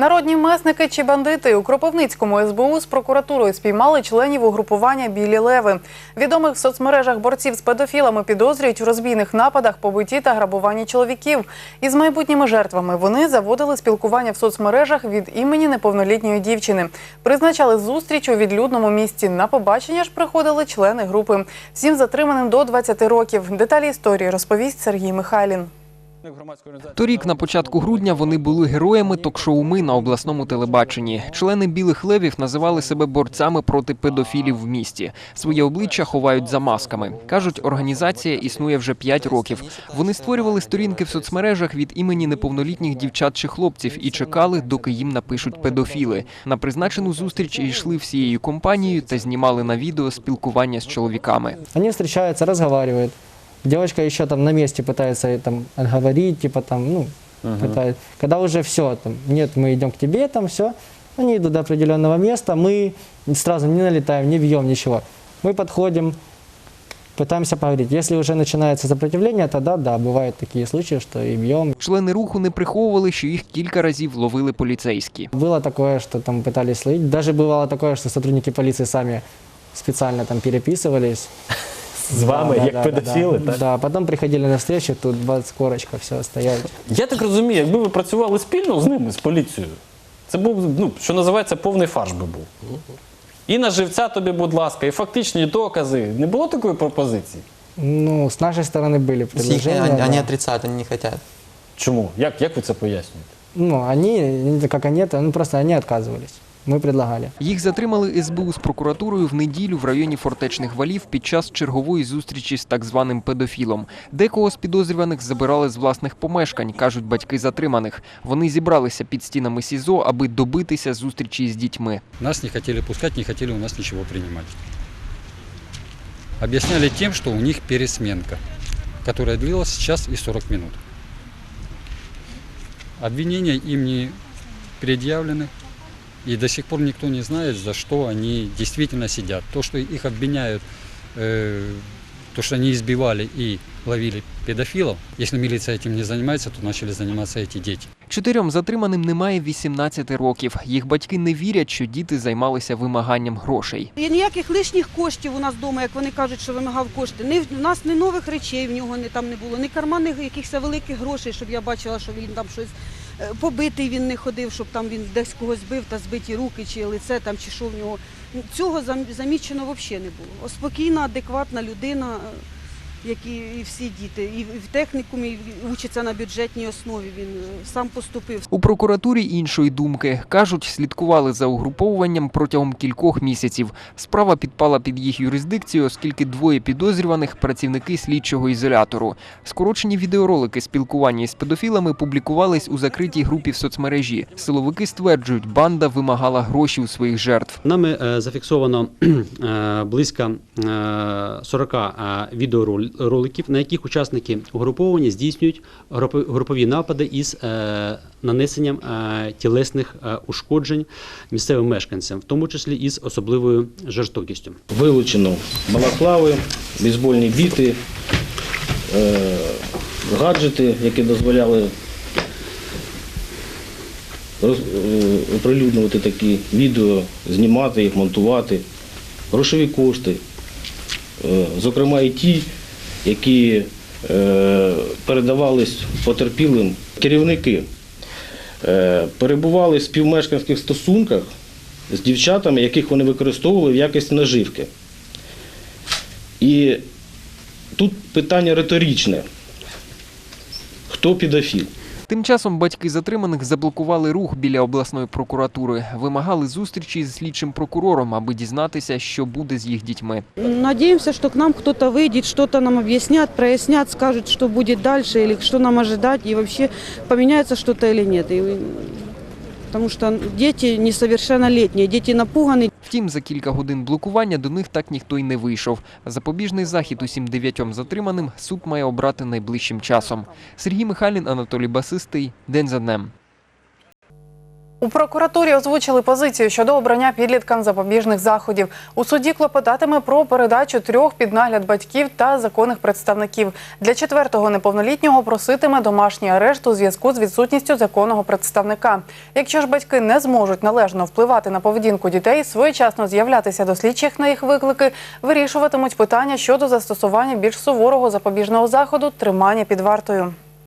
Народні месники чи бандити у Кропивницькому СБУ з прокуратурою спіймали членів угрупування білі леви. Відомих в соцмережах борців з педофілами підозрюють у розбійних нападах, побитті та грабуванні чоловіків. Із майбутніми жертвами вони заводили спілкування в соцмережах від імені неповнолітньої дівчини. Призначали зустріч у відлюдному місці. На побачення ж приходили члени групи. Всім затриманим до 20 років. Деталі історії розповість Сергій Михайлін. Торік на початку грудня вони були героями ток-шоу «Ми» на обласному телебаченні. Члени білих левів називали себе борцями проти педофілів в місті. Своє обличчя ховають за масками. кажуть, організація існує вже 5 років. Вони створювали сторінки в соцмережах від імені неповнолітніх дівчат чи хлопців і чекали, доки їм напишуть педофіли. На призначену зустріч йшли всією компанією та знімали на відео спілкування з чоловіками. Они встречаются, разговаривают. Девочка еще там на месте пытается э, там отговорить, типа там, ну, пытает. Когда уже все, там, нет, мы идем к тебе, там все, они идут до определенного места, мы сразу не налетаем, не бьем, ничего. Мы подходим, пытаемся поговорить. Если уже начинается сопротивление, тогда да, бывают такие случаи, что и бьем. Члени руху не приховували, що їх кілька разів ловили поліцейські. Было такое, что там пытались словить. Даже бывало такое, что сотрудники полиции сами специально там переписывались. З вами, Да, як да, педофіли, да, так? Да, потом приходили на встречу, тут 20 корочка, все, стоять. Я так розумію, якби ви працювали спільно з ними, з поліцією, це був, ну, що називається, повний фарш би був. І на живця тобі, будь ласка, і фактичні докази. Не було такої пропозиції? Ну, с нашей стороны были То есть их предложения. они, да. они отрицают, они не хотят. Чому? Як, як ви це пояснюєте? Ну, они, не как они, это, ну, просто они отказывались. Мы предлагали. Їх затримали СБУ з прокуратурою в неділю в районі фортечних валів під час чергової зустрічі з так званим педофілом. Декого з підозрюваних забирали з власних помешкань, кажуть батьки затриманих. Вони зібралися під стінами СІЗО, аби добитися зустрічі з дітьми. Нас не хотели пускать, не хотели у нас ничего принимать. Объясняли тем, что у них пересменка, которая длилась час и 40 минут. Обвинения им не предъявлены, и до сих пор никто не знает, за что они действительно сидят. То, что их обвиняют, э, то, что они избивали и ловили педофилов, если милиция этим не занимается, то начали заниматься эти дети. Чотирьом затриманим немає 18 років. Їх батьки не вірять, що діти займалися вимаганням грошей. І ніяких лишніх коштів у нас вдома, як вони кажуть, що вимагав кошти. Ні, в нас ні нових речей в нього не, там не було, ні карманних якихось великих грошей, щоб я бачила, що він там щось е, побитий він не ходив, щоб там він десь когось бив та збиті руки чи лице там, чи що в нього. Цього зам- замічено взагалі не було. Спокійна, адекватна людина, е, як і, всі діти. І в технікумі учиться на бюджетній основі. Він е, сам поступив. У прокуратурі іншої думки кажуть, слідкували за угруповуванням протягом кількох місяців. Справа підпала під їх юрисдикцію, оскільки двоє підозрюваних працівники слідчого ізолятору. Скорочені відеоролики спілкування із педофілами публікувались у закритій групі в соцмережі. Силовики стверджують, банда вимагала гроші у своїх жертв. Нами е, зафіксовано е, близько е, 40 е, відеороликів, на яких учасники угруповання здійснюють групові напади із е, нанесенням е, тілесних е, ушкоджень місцевим мешканцям, в тому числі із особливою жорстокістю. Вилучено балаклави, бейсбольні біти, гаджети, які дозволяли оприлюднювати такі відео, знімати їх, монтувати, грошові кошти, зокрема і ті, які е, передавались потерпілим керівники. Е, Перебували в співмешканських стосунках з дівчатами, яких вони використовували в якості наживки. І тут питання риторичне. Хто підофіл? Тим часом батьки затриманих заблокували рух біля обласної прокуратури, вимагали зустрічі з слідчим прокурором, аби дізнатися, що буде з їх дітьми. Надіємося, що к нам хтось вийде, щось нам об'яснять, прояснять, скажуть, що буде далі, или що нам чекати, і взагалі поміняється щось чи нет. И, що діти несовершеннолетні, діти напугані. Втім, за кілька годин блокування до них так ніхто й не вийшов. Запобіжний захід усім дев'ятьом затриманим суд має обрати найближчим часом. Сергій Михайлін, Анатолій Басистий. День за днем. У прокуратурі озвучили позицію щодо обрання підліткам запобіжних заходів. У суді клопотатиме про передачу трьох під нагляд батьків та законних представників. Для четвертого неповнолітнього проситиме домашній арешт у зв'язку з відсутністю законного представника. Якщо ж батьки не зможуть належно впливати на поведінку дітей, своєчасно з'являтися до слідчих на їх виклики, вирішуватимуть питання щодо застосування більш суворого запобіжного заходу тримання під вартою.